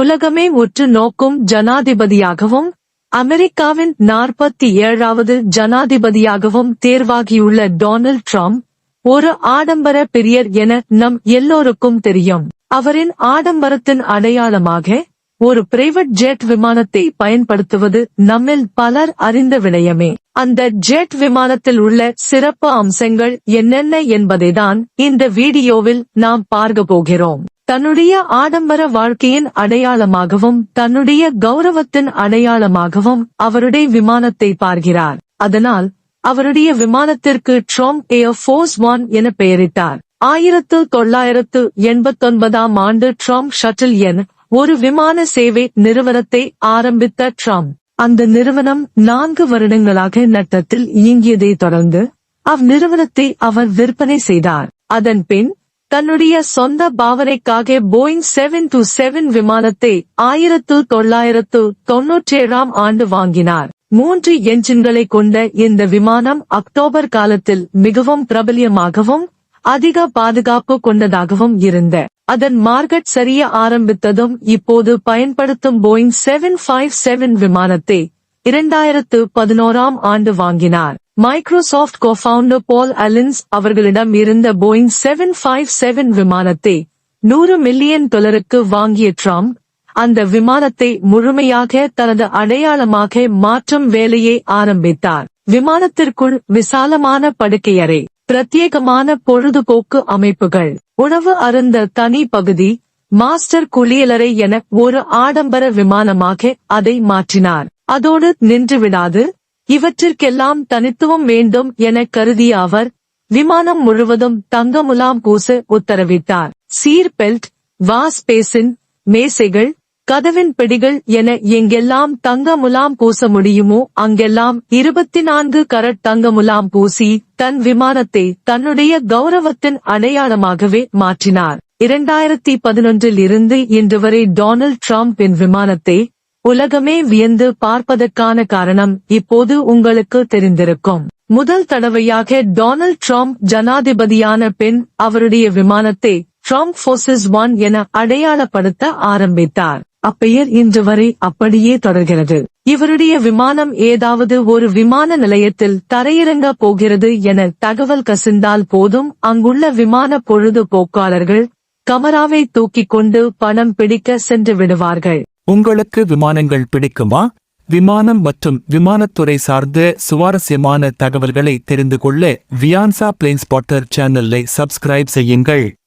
உலகமே உற்று நோக்கும் ஜனாதிபதியாகவும் அமெரிக்காவின் நாற்பத்தி ஏழாவது ஜனாதிபதியாகவும் தேர்வாகியுள்ள டொனால்ட் ட்ரம்ப் ஒரு ஆடம்பர பெரியர் என நம் எல்லோருக்கும் தெரியும். அவரின் ஆடம்பரத்தின் அடையாளமாக ஒரு பிரைவேட் ஜெட் விமானத்தை பயன்படுத்துவது நம்மில் பலர் அறிந்த விடயமே. அந்த ஜெட் விமானத்தில் உள்ள சிறப்பு அம்சங்கள் என்னென்ன என்பதைதான் இந்த வீடியோவில் நாம் பார்க்க போகிறோம். தன்னுடைய ஆடம்பர வாழ்க்கையின் அடையாளமாகவும் தன்னுடைய கௌரவத்தின் அடையாளமாகவும் அவருடைய விமானத்தை பார்க்கிறார். அதனால் அவருடைய விமானத்திற்கு ட்ரம் ஏர் ஃபோர்ஸ் ஒன் என பெயரிட்டார். ஆயிரத்து தொள்ளாயிரத்து எண்பத்தொன்பதாம் ஆண்டு ட்ரம் ஷட்டில் என் ஒரு விமான சேவை நிறுவனத்தை ஆரம்பித்த ட்ரம்ப் அந்த நிறுவனம் நான்கு வருடங்களாக நட்டத்தில் இயங்கியதை தொடர்ந்து அவ்நிறுவனத்தை அவர் விற்பனை செய்தார். அதன் பின் தன்னுடைய சொந்த பாவனைக்காக போயிங் செவன் டூ செவன் விமானத்தை ஆயிரத்து தொள்ளாயிரத்து தொன்னூற்றேழாம் ஆண்டு வாங்கினார். மூன்று என்ஜின்களை கொண்ட இந்த விமானம் அக்டோபர் காலத்தில் மிகவும் பிரபலியமாகவும் அதிக பாதுகாப்பு கொண்டதாகவும் இருந்த. அதன் மார்க்கெட் சரிய ஆரம்பித்ததும் இப்போது பயன்படுத்தும் போயிங் செவன் ஃபைவ் செவன் விமானத்தை இரண்டாயிரத்து பதினோராம் ஆண்டு வாங்கினார். மைக்ரோசாஃப்ட் கோஃபவுண்டர் பால் அலின்ஸ் அவர்களிடம் இருந்த போயிங் செவன் ஃபைவ் செவன் விமானத்தை நூறு மில்லியன் டாலருக்கு வாங்கிய ட்ரம்ப் அந்த விமானத்தை முழுமையாக தனது அடையாளமாக மாற்றும் வேலையை ஆரம்பித்தார். விமானத்திற்குள் விசாலமான படுக்கையறை பிரத்யேகமான பொழுதுபோக்கு அமைப்புகள் உணவு அருந்த தனி பகுதி மாஸ்டர் குளியலறை என ஒரு ஆடம்பர விமானமாக அதை மாற்றினார். அதோடு நின்றுவிடாது இவற்றிற்கெல்லாம் தனித்துவம் வேண்டும் என கருதிய அவர் விமானம் முழுவதும் தங்க முலாம் பூச உத்தரவிட்டார். சீர் பெல்ட் வாஸ் பேசின் மேசைகள் கதவின் பிடிகள் என எங்கெல்லாம் தங்க முலாம் பூச முடியுமோ அங்கெல்லாம் இருபத்தி நான்கு கரட் தங்க முலாம் பூசி தன் விமானத்தை தன்னுடைய கௌரவத்தின் அடையாளமாகவே மாற்றினார். இரண்டாயிரத்தி பதினொன்றில் இருந்து இன்று வரை டொனால்ட் ட்ரம்பின் விமானத்தை உலகமே வியந்து பார்ப்பதற்கான காரணம் இப்போது உங்களுக்கு தெரிந்திருக்கும். முதல் தடவையாக டொனால்ட் ட்ரம்ப் ஜனாதிபதியான பின் அவருடைய விமானத்தை ட்ரம்ப் போர்சஸ் ஒன் என அடையாளப்படுத்த ஆரம்பித்தார். அப்பெயர் இன்று வரை அப்படியே தொடர்கிறது. இவருடைய விமானம் ஏதாவது ஒரு விமான நிலையத்தில் தரையிறங்க போகிறது என தகவல் கசிந்தால் போதும். அங்குள்ள விமான பொழுதுபோக்காளர்கள் கமராவை தூக்கிக் கொண்டு பணம் பிடிக்க சென்று விடுவார்கள். உங்களுக்கு விமானங்கள் பிடிக்குமா? விமானம் மற்றும் விமானத்துறை சார்ந்த சுவாரஸ்யமான தகவல்களை தெரிந்து கொள்ள வியான்சா பிளேன் ஸ்பாட்டர் சேனலை சப்ஸ்கிரைப் செய்யுங்கள்.